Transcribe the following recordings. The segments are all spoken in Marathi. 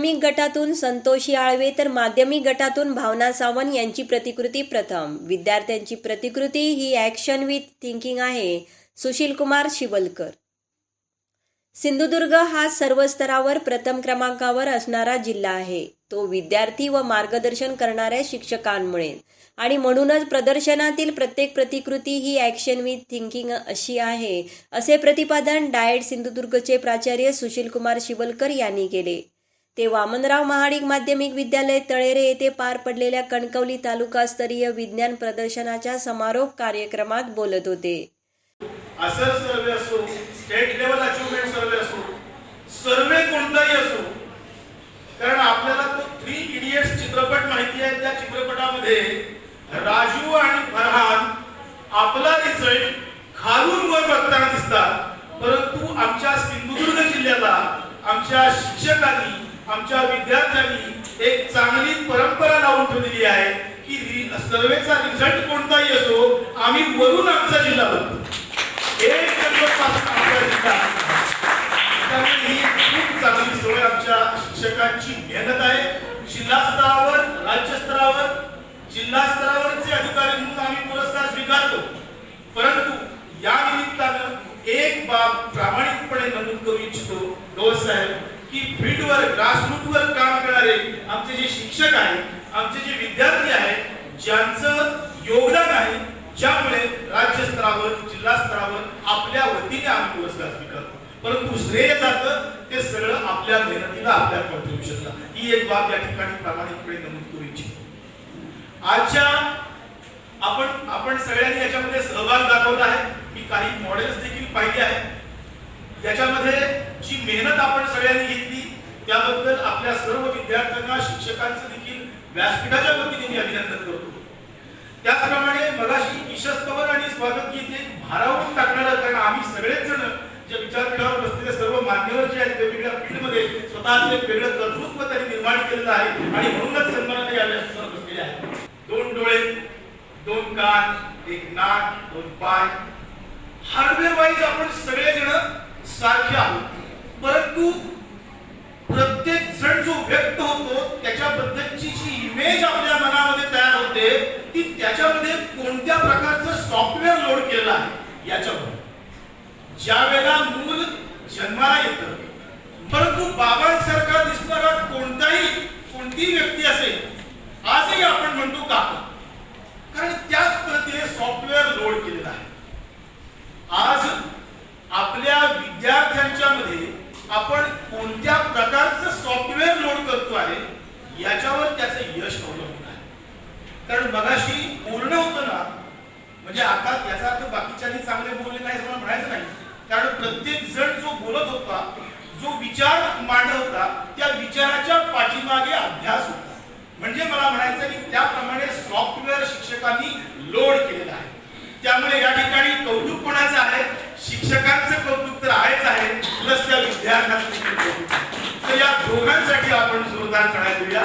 प्राथमिक गटातून संतोषी आळवे तर माध्यमिक गटातून भावना सावंत यांची प्रतिकृती प्रथम. विद्यार्थ्यांची प्रतिकृती ही ॲक्शन विथ थिंकिंग आहे. सुशील कुमार शिवलकर. सिंधुदुर्ग हा सर्व स्तरावर प्रथम क्रमांकावर असणारा जिल्हा आहे. तो विद्यार्थी व मार्गदर्शन करणाऱ्या शिक्षकांमुळे. आणि म्हणूनच प्रदर्शनातील प्रत्येक प्रतिकृती ही ॲक्शन विथ थिंकिंग अशी आहे असे प्रतिपादन डाएट सिंधुदुर्गचे प्राचार्य सुशील कुमार शिवलकर यांनी केले. ते वामनराव महाडिक माध्यमिक विद्यालय तळेरे येथे पार पडलेल्या कणकवली तालुकास्तरीय विज्ञान प्रदर्शनाच्या समारोप कार्यक्रमात बोलत होते. असर सर्वे असो स्टेट लेवल अचीवमेंट सर्वे असो सर्वे कोणताही असो कारण आपल्याला तो थ्री इडियट्स चित्रपट माहिती आहे त्या चित्रपटामध्ये राजू आणि फरहान आपला रिझल्ट खालून वर बघताना दिसतात. परंतु आमच्या सिंधुदुर्ग जिल्ह्याला आमच्या शिक्षकांनी आमच्या विद्यार्थ्यांनी एक चांगली परंपरा लावून ठेवलेली आहे की सर्वेचा रिझल्ट कोणताही असो आम्ही वरून आमचा जिल्हा बघतो एक नंबरपासून आपला जिल्हा त्यामुळे ही खूप चांगली सोय आमच्या शिक्षकांची मेहनत आहे जिल्हा स्तरावर राज्य स्तरावर जिल्हा स्तरावरचे अधिकारी म्हणून आम्ही पुरस्कार स्वीकारतो परंतु या निमित्तानं एक बाब प्रामाणिकपणे नमूद करू इच्छितो गौस साहेब की फील्डवर ग्रासरूटवर काम करणारे आमचे जे शिक्षक आहेत आमचे जे विद्यार्थी आहेत ज्यांचं योगदान आहे ज्यामुळे राज्य स्तरावर जिल्हा स्तरावर आपल्या वतीने आम्ही पुरस्कार स्वीकारतो परंतु श्रेय जातं ते सगळं आपल्या मेहनतीला आपल्या कॉन्ट्रीब्युशनला ही एक बाब या ठिकाणी प्रामाणिकपणे नमूद करू इच्छितो. आजच्या आपण आपण सगळ्यांनी याच्यामध्ये सहभाग दाखवला आहे मी काही मॉडेल्स देखील पाहिले आहेत. याच्यामध्ये जी मेहनत आपण सगळ्यांनी घेतली त्याबद्दल आपल्या सर्व विद्यार्थ्यांना शिक्षकांचं देखील व्यासपीठाच्या वतीने मी अभिनंदन करतो. त्याचप्रमाणे मगाशी ईशस्तवन आणि स्वागत गीत एक भारावून टाकणारं कारण आम्ही सगळेच जण जे विचारपीठावर बसलेले सर्व मान्यवर जे आहेत वेगवेगळ्या फील्डमध्ये स्वतःचं एक वेगळं कर्तृत्व त्यांनी निर्माण केलेलं आहे आणि म्हणूनच सन्मानाने या व्यासपीठावर बसलेले आहेत. दोन डोळे दोन कान एक नाक दोन पाय. हार्डवेअर वाईज आपण सगळेजण सारखे आहोत. परंतु प्रत्येक जण जो व्यक्त होतो त्याच्याबद्दलची जी इमेज आपल्या मनामध्ये तयार होते ती त्याच्यामध्ये कोणत्या प्रकारचं सॉफ्टवेअर लोड केलेलं आहे याच्यावर. ज्या वेळेला मूल जन्माला येतं. परंतु बाबांसारखा दिसणारा कोणताही कोणतीही व्यक्ती असेल आजही आपण म्हणतो काका कारण त्याच पद्धतीने सॉफ्टवेअर लोड केलेलं आहे. आज आपल्या विद्यार्थ्यांच्या मध्ये आपण कोणत्या प्रकारचं सॉफ्टवेअर लोड करतो आहे याच्यावर त्याचं यश अवलंबून आहे. कारण मगाशी बोलणं होतं ना म्हणजे आता याचा अर्थ बाकीच्यांनी चांगले बोलले नाही मला म्हणायचं नाही. कारण प्रत्येक जण जो बोलत होता जो विचार मांडत होता त्या विचाराच्या पाठीमागे अभ्यास होता. म्हणजे मला म्हणायचं की त्याप्रमाणे सॉफ्टवेअर शिक्षकांनी लोड केलेला आहे. त्यामुळे या ठिकाणी कौतुक कोणाचं आहे? शिक्षकांचं कौतुक तर आहेच आहे प्लस त्या विद्यार्थ्यांचं कौतुक तर या दोघांसाठी आपण जोरदार कळा देऊया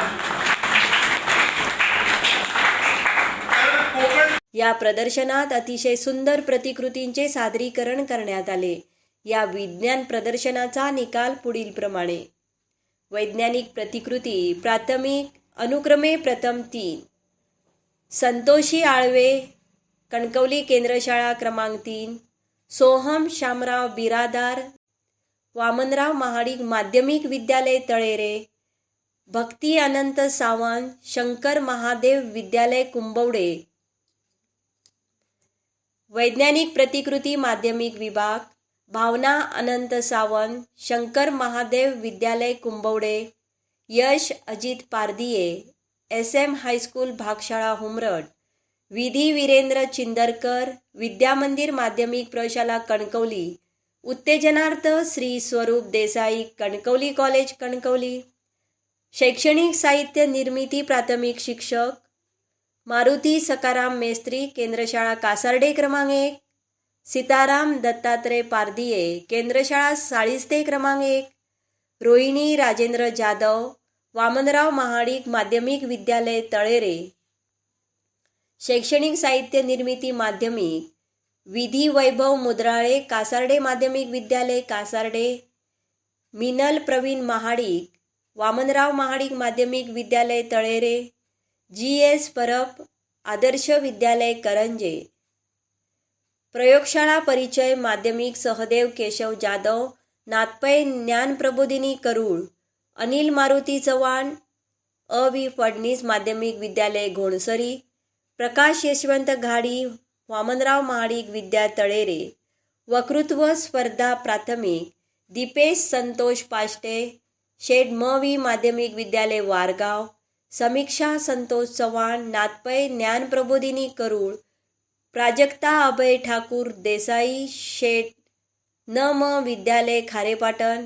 या प्रदर्शनात अतिशय सुंदर प्रतिकृतींचे सादरीकरण करण्यात आले. या विज्ञान प्रदर्शनाचा निकाल पुढीलप्रमाणे वैज्ञानिक प्रतिकृती प्राथमिक अनुक्रमे प्रथम तीन. संतोषी आळवे कणकवली केंद्रशाळा क्रमांक तीन. सोहम शामराव बिरादार वामनराव महाडिक माध्यमिक विद्यालय तळेरे. भक्ती अनंत सावंत शंकर महादेव विद्यालय कुंभवडे वैज्ञानिक प्रतिकृती माध्यमिक विभाग भावना अनंत सावंत शंकर महादेव विद्यालय Kumbhavade Yash Ajit Pardiye S M high school भागशाळा हुमरट Vidhi Virendra Chindarkar विद्यामंदिर माध्यमिक प्रशाला कणकवली उत्तेजनार्थ श्री स्वरूप देसाई कणकवली कॉलेज कणकवली शैक्षणिक साहित्य निर्मिती प्राथमिक शिक्षक मारुती सकाराम मेस्त्री केंद्रशाळा कासार्डे क्रमांक एक. सीताराम दत्तात्रय पारदिये केंद्रशाळा साळिस्ते क्रमांक एक. रोहिणी राजेंद्र जाधव वामनराव महाडिक माध्यमिक विद्यालय तळेरे. शैक्षणिक साहित्य निर्मिती माध्यमिक. विधी वैभव मुद्राळे कासार्डे माध्यमिक विद्यालय कासार्डे. मिनल प्रवीण महाडिक वामनराव महाडिक माध्यमिक विद्यालय तळेरे. G S Parab Adarsh Vidyalaya Karanje. प्रयोगशाळा परिचय माध्यमिक सहदेव केशव जाधव नातपै ज्ञानप्रबोधिनी करूळ अनिल मारुती चव्हाण अ. वी फडणीस माध्यमिक विद्यालय घोणसरी प्रकाश यशवंत घाडी वामनराव महाडिक विद्या तळेरे. वक्तृत्व स्पर्धा प्राथमिक दीपेश संतोष पाष्टे शेड म. वी माध्यमिक विद्यालय वारगाव समीक्षा संतोष चव्हाण नातपै ज्ञानप्रबोधिनी करूळ प्राजक्ता अभय ठाकूर देसाई शेठ न म विद्यालय Kharepatan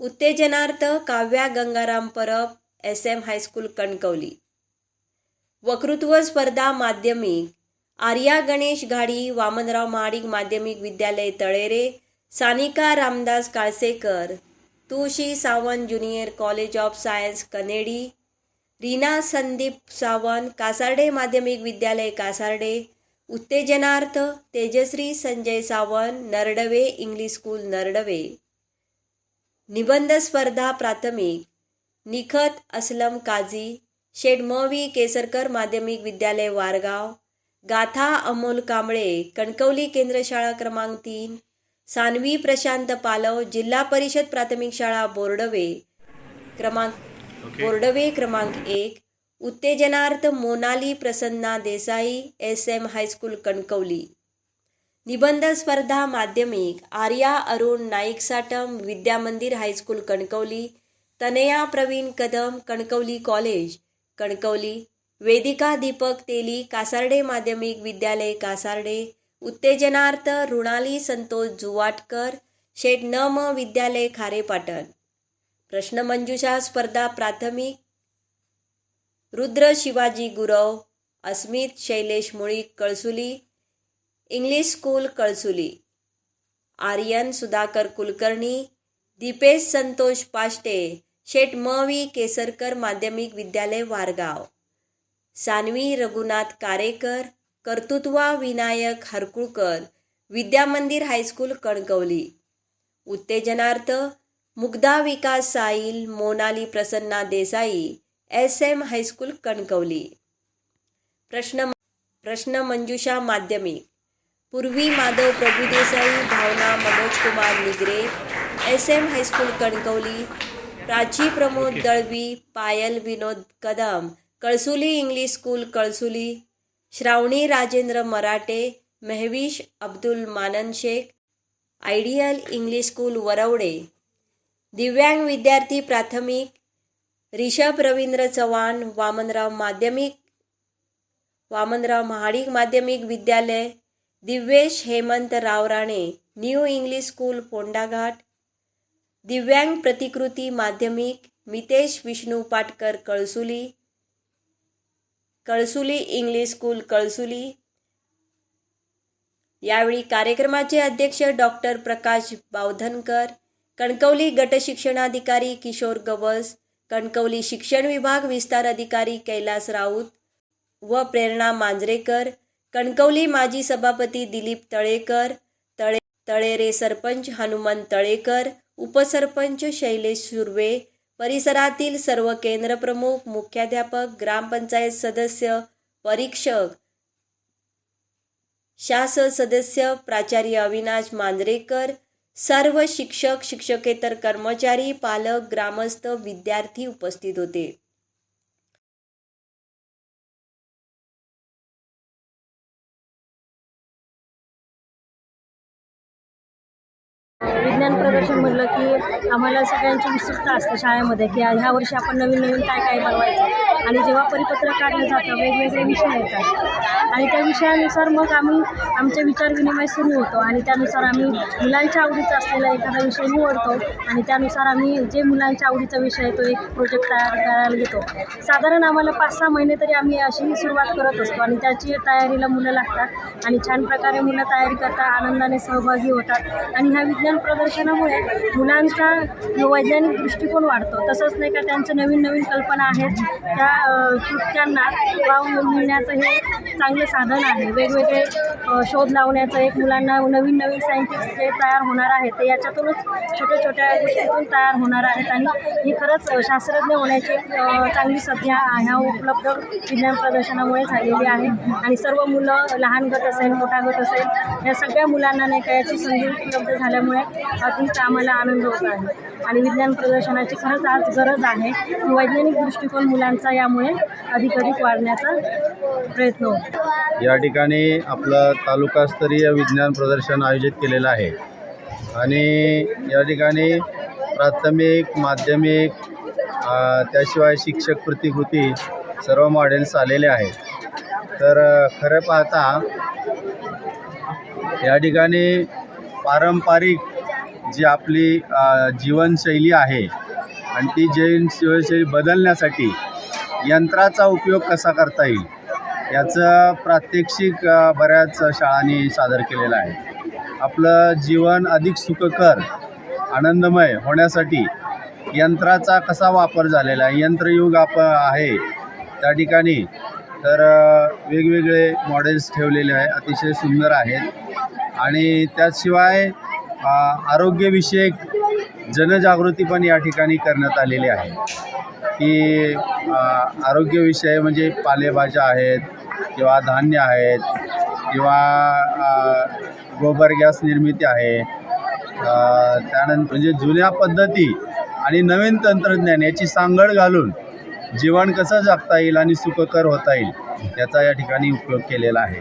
उत्तेजनार्थ Kavya Gangaram Parab S M high school Kankavli. वक्तृत्व स्पर्धा माध्यमिक आर्या गणेश घाडी वामनराव महाडिक माध्यमिक विद्यालय Talere Sanika Ramdas Kalsekar Tulshi Sawant junior college of science Kanedi Reena Sandeep Sawant Kasarde माध्यमिक विद्यालय कासार्डे. उत्तेजनार्थ तेजश्री संजय सावंत नरडवे इंग्लिश स्कूल नरडवे. निबंध स्पर्धा प्राथमिक. निखत असलम काझी शेड केसरकर माध्यमिक विद्यालय वारगाव. गाथा अमोल कांबळे कणकवली केंद्र शाळा क्रमांक तीन. सानवी प्रशांत पालव जिल्हा परिषद प्राथमिक शाळा बोर्डवे. क्रमांक बोर्डवे क्रमांक एक उत्तेजनार्थ Monali Prasanna Desai S M high school Kankavli. निबंध स्पर्धा माध्यमिक Arya Arun Naik Satam Vidyamandir high school Kankavli. Tanaya Pravin Kadam Kankavli college Kankavli. Vedika Deepak Teli Kasarde माध्यमिक विद्यालय कासार्डे. उत्तेजनार्थ रुणाली संतोष जुवाटकर शेठ न म विद्यालय खारेपाटण प्रश्नमंजुषा स्पर्धा प्राथमिक. Rudra Shivaji Gurav Asmit Shailesh Mulik कळसुली. English school Kalsuli. Aryan Sudhakar Kulkarni. Dipesh Santosh Pashte Sheth म वी केसरकर माध्यमिक विद्यालय वारगाव. सानवी रघुनाथ कारेकर. कर्तृत्वा विनायक हरकुळकर विद्यामंदिर high school Kankavli. उत्तेजनार्थ Mugdha Vikas Sail Monali Prasanna Desai S M high school Kankavli. प्रश्न प्रश्न मंजुषा माध्यमिक. Purvi Madhav Prabhudesai Bhavana Manoj Kumar Nigre S M high school Kankavli Prachi Pramod Dalvi Payal Vinod Kadam Kalsuli English school Kalsuli Shravani Rajendra Marathe Mehvish Abdul Manan Shaikh ideal English school Varavde. दिव्यांग विद्यार्थी प्राथमिक रिषभ रवींद्र चव्हाण वामनराव माध्यमिक वामनराव महाडिक माध्यमिक विद्यालय Divyesh Hemant Rao Rane new English school Pondaghat. दिव्यांग प्रतिकृती माध्यमिक मितेश विष्णू पाटकर कळसुली कळसुली इंग्लिश स्कूल कळसुली. यावेळी कार्यक्रमाचे अध्यक्ष डॉक्टर प्रकाश बावधनकर कणकवली गटशिक्षणाधिकारी किशोर गवस कणकवली शिक्षण विभाग विस्तार अधिकारी कैलास राऊत व प्रेरणा मांजरेकर कणकवली माजी सभापती दिलीप तळेकर तळे तळेरे सरपंच हनुमान तळेकर उपसरपंच शैलेश सुर्वे परिसरातील सर्व केंद्रप्रमुख मुख्याध्यापक ग्रामपंचायत सदस्य परीक्षक शास सदस्य प्राचार्य अविनाश मांजरेकर सर्व शिक्षक शिक्षकेतर कर्मचारी पालक ग्रामस्थ विद्यार्थी उपस्थित होते. विज्ञान प्रदर्शन म्हटलं की आम्हाला सगळ्यांची उत्सुकता असते शाळेमध्ये की ह्या वर्षी आपण नवीन नवीन काय काय बनवायचं. आणि जेव्हा परिपत्र काढलं जातं वेगवेगळे विषय येतात. आणि त्या विषयानुसार मग आम्ही आमचे विचार विनिमय सुरू होतो आणि त्यानुसार आम्ही मुलांच्या आवडीचा असलेला एखादा विषय निवडतो आणि त्यानुसार आम्ही जे मुलांच्या आवडीचा विषय आहे तो एक प्रोजेक्ट तयार करायला घेतो. साधारण आम्हाला पाच सहा महिने तरी आम्ही अशी सुरुवात करत असतो आणि त्याची तयारीला मुलं लागतात आणि छान प्रकारे मुलं तयारी करतात आनंदाने सहभागी होतात आणि ह्या विज्ञान प्रदर्शनामुळे मुलांचा वैज्ञानिक दृष्टिकोन वाढतो. तसंच नाही का त्यांच्या नवीन नवीन कल्पना आहेत. त्या कृत्यांना वाव मिळण्याचं हे चांगलं साधन आहे. वेगवेगळे शोध लावण्याचं एक मुलांना नवीन नवीन सायंटिस्ट जे तयार होणार आहेत ते याच्यातूनच छोट्या छोट्या गोष्टीतून तयार होणार आहेत. आणि ही खरंच शास्त्रज्ञ होण्याची चांगली सध्या ह्या उपलब्ध विज्ञान प्रदर्शनामुळे झालेली आहे. आणि सर्व मुलं लहान गट असेल मोठा गट असेल या सगळ्या मुलांना नाही का याची संधी उपलब्ध झाल्यामुळे अतिशय आम्हाला आनंद होत आहे. आणि विज्ञान प्रदर्शनाची खरंच आज गरज आहे. वैज्ञानिक दृष्टिकोन मुलांचा यामुळे अधिकाधिक वाढण्याचा प्रयत्न होतो. या ठिकाणी आपलं तालुकास्तरीय विज्ञान प्रदर्शन आयोजित केलेलं आहे. आणि या ठिकाणी प्राथमिक माध्यमिक त्याशिवाय शिक्षक प्रतिकृती सर्व मॉडेल्स आलेले आहेत. तर खरं पाहता या ठिकाणी पारंपरिक जी आपली जीवनशैली आहे आणि ती जैन जीवनशैली बदलण्यासाठी यंत्राचा उपयोग कसा करता येईल? याचं प्रात्यक्षिक बऱ्याच शाळांनी सादर केलेलं आहे. आपलं जीवन अधिक सुखकर आनंदमय होण्यासाठी यंत्राचा कसा वापर झालेला आहे यंत्रयुग आप आहे त्या ठिकाणी. तर वेगवेगळे मॉडेल्स ठेवलेले आहे अतिशय सुंदर आहेत. आणि त्याशिवाय आरोग्यविषयक जनजागृती पण या ठिकाणी करण्यात आलेली आहे. की आरोग्यविषय म्हणजे पालेभाज्या आहेत किंवा धान्य आहेत किंवा गोबर गॅस निर्मिती आहे. त्यानंतर म्हणजे जुन्या पद्धती आणि नवीन तंत्रज्ञान याची सांगड घालून जीवन कसं जगता येईल आणि सुखकर होता येईल याचा या ठिकाणी उपयोग केलेला आहे.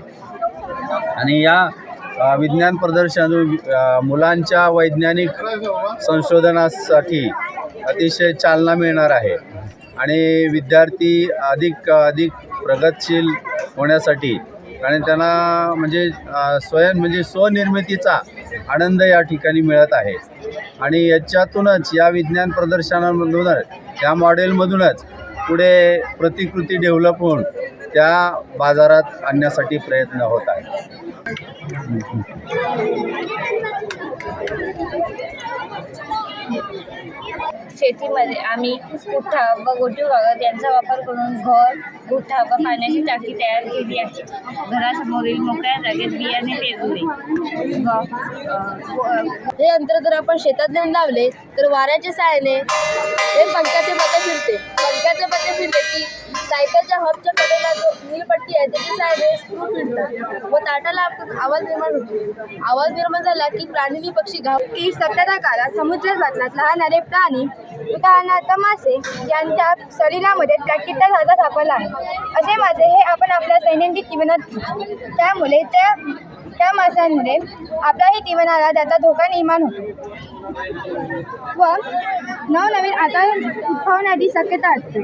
आणि या विज्ञान प्रदर्शन मुलांच्या वैज्ञानिक संशोधनासाठी अतिशय चालना मिळणार आहे. आणि विद्यार्थी अधिक अधिक प्रगतशील होण्यासाठी आणि त्यांना म्हणजे स्वयं म्हणजे स्वनिर्मितीचा आनंद या ठिकाणी मिळत आहे. आणि याच्यातूनच या विज्ञान प्रदर्शनामधूनच त्या मॉडेलमधूनच पुढे प्रतिकृती डेव्हलप होऊन त्या बाजारात आणण्यासाठी प्रयत्न होत आहे शेतीमध्ये आम्ही गुठ्ठा व गोटी कागद यांचा वापर करून घर गुठ्ठा व पाण्याची टाकी तयार केली आहे. घरासमोरील मोकळ्या जागेत बियाणे पेरले. व हे यंत्र जर आपण शेतात नेऊन लावले तर वाऱ्याच्या साहाय्याने हे पंख्याचे पत्ते फिरते. पंख्याचे पत्ते फिरले की सायकलच्या हबच्या कडेला जो नीलपट्टी आहे त्याच्या साहाय्याने स्क्रू फिरतात व ताटाला आपण आवाज निर्माण होतो. आवाज निर्माण झाला की प्राणी पक्षी घाव की सत्तरच्या काळात समुद्रात बातम्यात लहानणारे प्राणी उदाहरणार्थ मासे यांच्या शरीरामध्ये प्राकृतिक धागा सापडला आहे. असे मासे हे आपण आपल्या दैनंदिन जीवनात त्यामुळे त्या त्या माशांमुळे आपल्याही जीवनाला त्याचा धोका निर्माण होतो. व नवनवीन आता उद्भवण्याची शक्यता असते.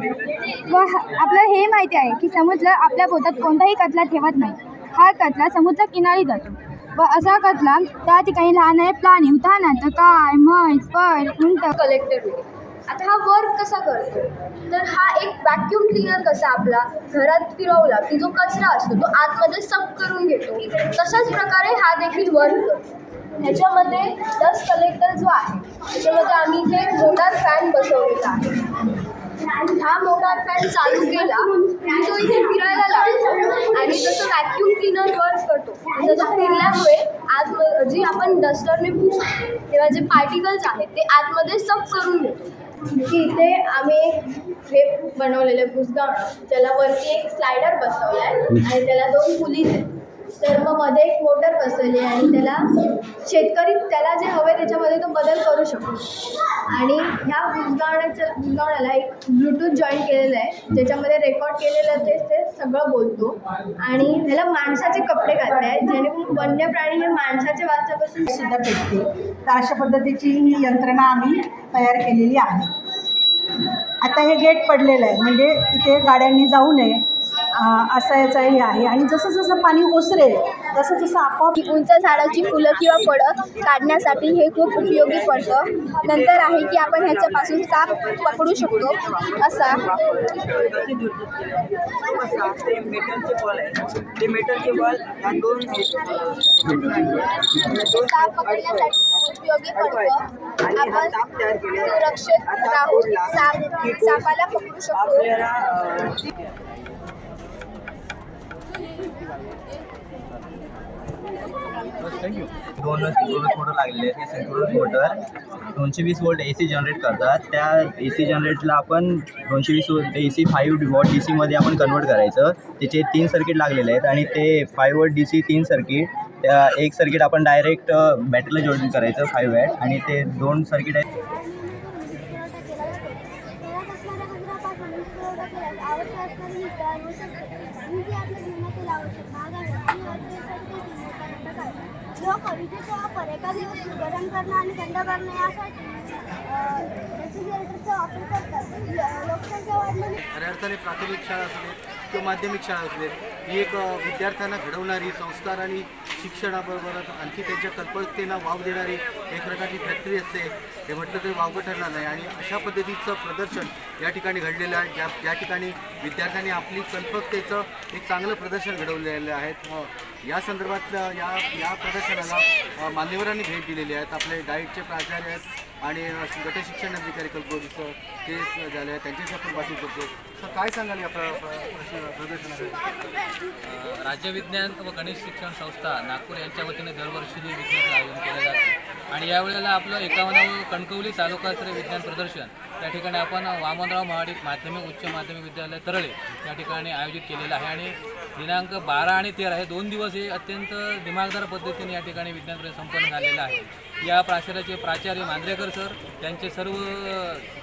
व आपलं हे माहिती आहे की समुद्र आपल्या पोटात कोणताही कचरा ठेवत नाही. हा कचरा समुद्र किनारी जातो. व असा कचरा त्या ठिकाणी लहान प्राणी उदाहरणार्थ काय म्हैस पळ उंट कलेक्टेड होते आता हा वर्क कसा करतो तर हा एक व्हॅक्यूम क्लिनर कसा आपला घरात फिरवला की जो कचरा असतो तो आतमध्ये सब करून घेतो तशाच प्रकारे हा देखील वर्क करतो. ह्याच्यामध्ये डस्ट कलेक्टर जो आहे त्याच्यामध्ये आम्ही इथे एक मोटार फॅन बसवलेला आहे हा मोटार फॅन चालू केला की तो इथे फिरायला लागतो आणि जसं व्हॅक्यूम क्लिनर वर्क करतो जसं फिरल्यामुळे आत जी आपण डस्टरने पुसतो तेव्हा जे पार्टिकल्स आहेत ते आतमध्ये सब करून घेतो. की इथे आम्ही एक हे बनवलेलं बुसगावणं त्याला वरती एक स्लायडर बसवला आहे आणि त्याला दोन पुलीस आहेत. तर मग मध्ये एक मोटर बसवली आणि त्याला शेतकरी त्याला जे हवे त्याच्यामध्ये तो बदल करू शकतो. आणि ह्या बुजगावण्याच्या बुजगावण्याला एक ब्लूटूथ जॉईन केलेलं आहे. ज्याच्यामध्ये रेकॉर्ड केलेलं ते ते सगळं बोलतो. आणि ह्याला माणसाचे कपडे घातले आहेत. जेणेकरून वन्य प्राणी हे माणसाच्या वाचापासून सुद्धा भेटते तर अशा पद्धतीची ही यंत्रणा आम्ही तयार केलेली आहे. आता हे गेट पडलेलं आहे. म्हणजे इथे गाड्यांनी जाऊ नये. अं, असं हे आहे. आणि जसं जसं पाणी ओसरेल तसं जसं आपोआप उंच झाडाची फुलं किंवा फळं काढण्यासाठी हे खूप उपयोगी पडतं. नंतर आहे की आपण ह्याच्यापासून साप पकडू शकतो. असा. साप पकडण्यासाठी उपयोगी पडतं. आपण सुरक्षित राहून साप सापाला पकडू शकतो. दोन सिंक्रोनस मोटर लागलेले आहेत. सिंक्रोनस मोटर दोनशे वीस वोल्ट ए सी जनरेट करतात. त्या ए सी जनरेटला आपण दोनशे वीस volt A C five watt D सीमध्ये आपण कन्वर्ट करायचं. त्याचे तीन सर्किट लागलेले आहेत आणि ते फाईव्ह वॉट डी सी तीन सर्किट त्या एक सर्किट आपण डायरेक्ट बॅटरीला जोडून करायचं फाईव्ह वॅट आणि ते दोन सर्किट आहेत. लोक विजेचा वापर एका दिवस गरम करणं आणि थंड करणं यासाठी रेफ्रिजरेटरचा वापर करतात. लोकसंख्या खऱ्या अर्थाने प्राथमिक शाळा असू किंवा माध्यमिक शाळा असू देत ही एक विद्यार्थ्यांना घडवणारी संस्कार आणि शिक्षणाबरोबरच आणखी त्यांच्या कल्पकतेला वाव देणारी एक प्रकारची फॅक्टरी असते. हे म्हटलं तरी वावगं ठरणार नाही. आणि अशा पद्धतीचं प्रदर्शन या ठिकाणी घडलेलं आहे ज्या ज्या ठिकाणी विद्यार्थ्यांनी आपली कल्पकतेचं एक चांगलं प्रदर्शन घडवलेलं आहे. या संदर्भातलं या या प्रदर्शनाला मान्यवरांनी भेट दिलेली आहेत. आपले डाईटचे प्राचार्य आहेत. आणि गट शिक्षण अधिकारी कल्पवृत्तीचं ते झाले त्यांच्याशी आपण बातमी करतो. सर काय सांगाल या प्र- राज्य विज्ञान व गणित शिक्षण संस्था नागपूर यांच्या वतीने दरवर्षी हे विज्ञानाचं आयोजन केलं जातं. आणि यावेळेला आपलं एकावन्नावं कणकवली तालुकास्तरीय विज्ञान प्रदर्शन त्या ठिकाणी आपण वामनराव महाडिक माध्यमिक उच्च माध्यमिक विद्यालय तरळे या ठिकाणी आयोजित केलेलं आहे. आणि दिनांक बारा आणि तेरा हे दोन दिवस हे अत्यंत दिमागदार पद्धतीने या ठिकाणी विज्ञान प्रदर्शन संपन्न झालेलं आहे. या प्राचार्याचे प्राचार्य मांद्रेकर सर त्यांचे सर्व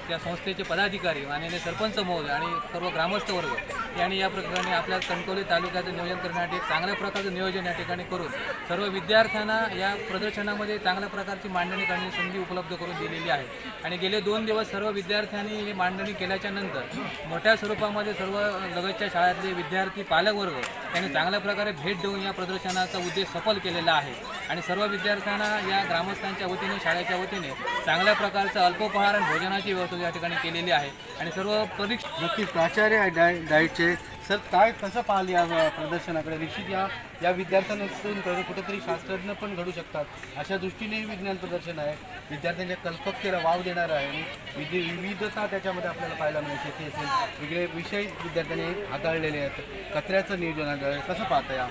त्या संस्थेचे पदाधिकारी माननीय सरपंच महोदय आणि सर्व ग्रामस्थ वर्ग यांनी या प्रकरणी आपल्या कणकवली तालुक्याचं नियोजन करण्यासाठी एक चांगल्या प्रकारचं नियोजन या ठिकाणी करून सर्व विद्यार्थ्यांना या प्रदर्शनामध्ये चांगल्या प्रकारची मांडणी करण्याची संधी उपलब्ध करून दिलेली आहे. आणि गेले दोन दिवस सर्व विद्यार्थ्यांनी ही मांडणी केल्याच्यानंतर मोठ्या स्वरूपामध्ये सर्व लगतच्या शाळेतले विद्यार्थी पालक वर्ग यांनी चांगल्या प्रकारे भेट देऊन या प्रदर्शनाचा उद्देश सफल केलेला आहे. आणि सर्व विद्यार्थ्यांना या ग्रामस्थ ग्रामस्थांच्या वतीने शाळेच्या वतीने चांगल्या प्रकारचं अल्पोपहार आणि भोजनाची व्यवस्था या ठिकाणी केलेली आहे. आणि सर्व परीक्षा नक्की प्राचार्य आहे डाय डाईटचे सर काय कसं पाहाल या प्रदर्शनाकडे? निश्चित या या विद्यार्थ्यांना कुठेतरी शास्त्रज्ञ पण घडू शकतात. अशा दृष्टीने विज्ञान प्रदर्शन आहे. विद्यार्थ्यांच्या कल्पकतेला वाव देणार आहे आणि विविधता त्याच्यामध्ये आपल्याला पाहायला मिळेल शेती असेल वेगळे विषय विद्यार्थ्यांनी हाताळलेले आहेत. कचऱ्याचं नियोजन कसं पाहता या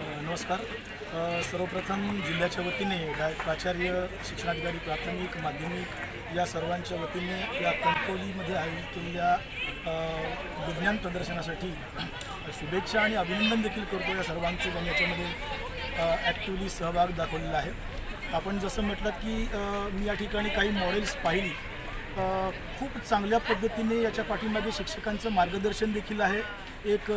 नमस्कार. सर्वप्रथम जिल्ह्याच्या वतीने डाय प्राचार्य शिक्षणाधिकारी प्राथमिक माध्यमिक या सर्वांच्या वतीने या कणकवलीमध्ये आयोजित केलेल्या विज्ञान प्रदर्शनासाठी शुभेच्छा आणि अभिनंदन देखील करतो या सर्वांचे. त्यांनी याच्यामध्ये ॲक्टिवली सहभाग दाखवलेला आहे. आपण जसं म्हटलं की मी या ठिकाणी काही मॉडेल्स पाहिली. खूप चांगल्या पद्धतीने याच्या पाठीमागे शिक्षकांचं मार्गदर्शन देखील आहे. एक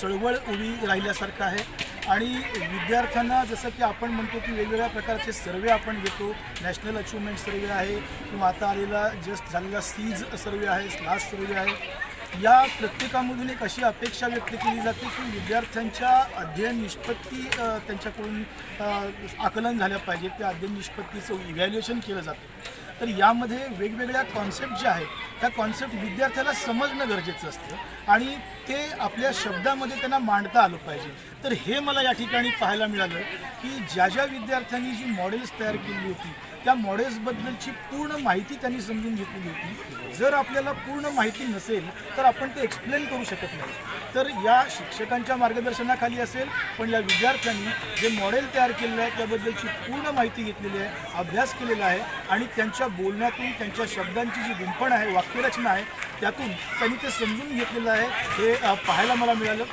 चळवळ उभी राहिल्यासारखं आहे. आणि विद्यार्थ्यांना जसं की आपण म्हणतो की वेगवेगळ्या प्रकारचे सर्वे आपण घेतो. नॅशनल अचिव्हमेंट सर्वे आहे किंवा आता आलेला जस्ट झालेला सीज सर्वे आहे स्लास सर्वे आहे. या प्रत्येकामधून एक अशी अपेक्षा व्यक्त केली जाते की विद्यार्थ्यांच्या अध्ययन निष्पत्ती त्यांच्याकडून आकलन झाल्या पाहिजे त्या अध्ययन निष्पत्तीचं इव्हॅल्युएशन केलं जातं. तर यामध्ये वेगवेगळ्या कॉन्सेप्ट ज्या आहेत त्या कॉन्सेप्ट विद्यार्थ्याला समजणं गरजेचं असतं. आणि ते आपल्या शब्दामध्ये त्यांना मांडता आलं पाहिजे. तर हे मला या ठिकाणी पाहायला मिळालं की ज्या ज्या विद्यार्थ्यांनी जी मॉडेल्स तयार केली होती त्या मॉडेल्सबद्दलची पूर्ण माहिती त्यांनी समजून घेतलेली होती. जर आपल्याला पूर्ण माहिती नसेल तर आपण ते एक्सप्लेन करू शकत नाही. तर या शिक्षकांच्या मार्गदर्शनाखाली असेल पण या विद्यार्थ्यांनी जे मॉडेल तयार केलेलं आहे त्याबद्दलची पूर्ण माहिती घेतलेली आहे अभ्यास केलेला आहे आणि त्यांच्या बोलण्यातून त्यांच्या शब्दांची जी गुंफण आहे वाक्यरचना आहे त्यातून त्यांनी ते समजून घेतलेलं आहे. हे पाहायला मला मिळालं.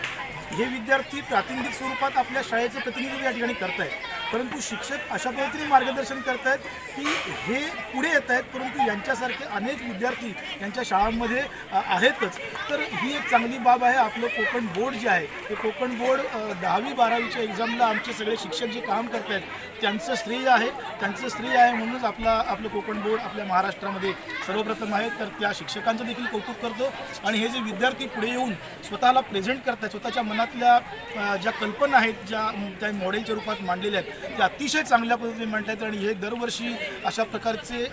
हे विद्यार्थी प्रातिनिधिक स्वरूपात आपल्या शाळेचं प्रतिनिधित्व या ठिकाणी करतायत. परंतु शिक्षक अशा पद्धतीने मार्गदर्शन करत आहेत की हे पुढे येत आहेत परंतु यांच्यासारखे अनेक विद्यार्थी यांच्या शाळांमध्ये आहेतच. तर ही एक चांगली बाब आहे आपलं कोकण बोर्ड जे आहे ते कोकण बोर्ड दहावी बारावीच्या एक्झामला आमचे सगळे शिक्षक जे काम करत आहेत त्यांचं श्रेय आहे. त्यांचं श्रेय आहे म्हणूनच आपला आपलं कोकण बोर्ड आपल्या महाराष्ट्रामध्ये सर्वप्रथम आहे. तर त्या शिक्षकांचं देखील कौतुक करतो. आणि हे जे विद्यार्थी पुढे येऊन स्वतःला प्रेझेंट करतात स्वतःच्या मनातल्या ज्या कल्पना आहेत ज्या त्या मॉडेलच्या रूपात मांडलेल्या आहेत ते अतिशय चांगल्या पद्धतीने म्हणतायत आणि हे दरवर्षी अशा प्रकारचे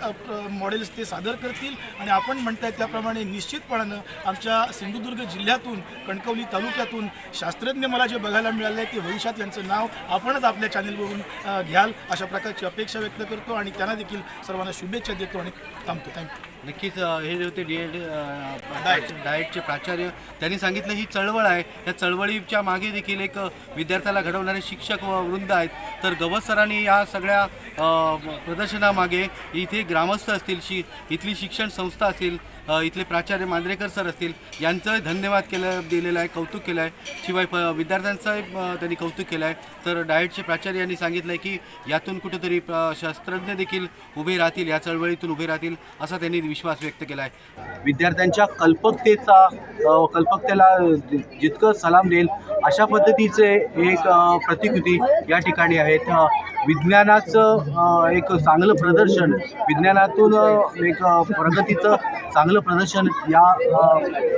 मॉडेल्स ते सादर करतील. आणि आपण म्हणताय त्याप्रमाणे निश्चितपणानं आमच्या सिंधुदुर्ग जिल्ह्यातून कणकवली तालुक्यातून शास्त्रज्ञ मला जे बघायला मिळालं आहे ते भविष्यात यांचं नाव आपणच आपल्या चॅनेलवरून घ्याल अशा प्रकारची अपेक्षा व्यक्त करतो. आणि त्यांना देखील सर्वांना शुभेच्छा देतो. आणि थँक्यू नक्कीच अ, हे जे होते डी एड डाएटचे प्राचार्य त्यांनी सांगितलं ही चळवळ आहे. या चळवळीच्या मागे देखील एक अ, विद्यार्थ्याला घडवणारे शिक्षक व वृंद आहेत. तर गवत सरांनी या सगळ्या अ, प्रदर्शनामागे इथे ग्रामस्थ असतील शि इथली शिक्षण संस्था असेल अ, इथले प्राचार्य मांद्रेकर सर असतील यांचं धन्यवाद केलं दिलेलं आहे कौतुक केलं आहे. शिवाय प विद्यार्थ्यांचं त्यांनी कौतुक केलं आहे. तर डायटचे प्राचार्य यांनी सांगितलं आहे की यातून कुठेतरी शास्त्रज्ञ देखील उभे राहतील या चळवळीतून उभे राहतील असा त्यांनी विश्वास व्यक्त केला आहे विद्यार्थ्यांच्या कल्पकतेचा कल्पकतेला जितकं सलाम देईल अशा पद्धतीचे एक प्रतिकृती या ठिकाणी आहेत. विज्ञानाचं एक चांगलं प्रदर्शन विज्ञानातून एक प्रगतीचं चांगलं प्रदर्शन या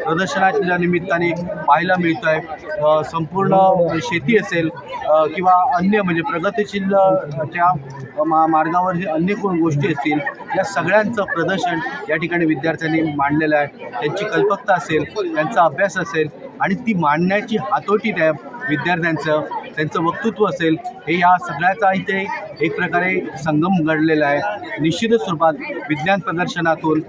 प्रदर्शनाच्या निमित्ताने पाहायला मिळतं आहे संपूर्ण म्हणजे शेती असेल किंवा अन्य म्हणजे प्रगतीशील त्या मा मार्गावर जे अन्य कोण गोष्टी असतील या सगळ्यांचं प्रदर्शन या ठिकाणी विद्यार्थ्यांनी मांडलेलं आहे. त्यांची कल्पकता असेल त्यांचा अभ्यास असेल आणि ती मांडण्याची हातोटी त्या विद्यार्थ्यांचं त्यांचं वक्तृत्व असेल हे या सगळ्याचा इथे एक प्रकारे संगम घडलेला आहे. निश्चित स्वरूपात विज्ञान प्रदर्शनातून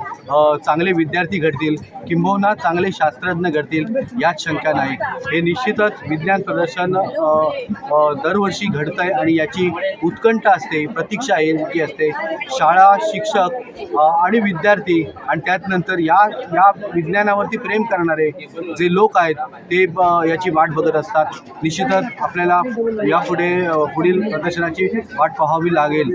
चांगले विद्यार्थी घडतील किंबहुना चांगले शास्त्रज्ञ घडतील यात शंका नाही. हे निश्चितच विज्ञान प्रदर्शन दरवर्षी घडतं आहे आणि याची उत्कंठ असते प्रतीक्षा आहे असते. शाळा शिक्षक आणि विद्यार्थी आणि त्यातनंतर या या विज्ञानावरती प्रेम करणारे जे लोक आहेत ते याची वाट बघत असतात. निश्चितच आपल्याला यापुढे पुढील प्रदर्शनाची वाट তহবিল আগেল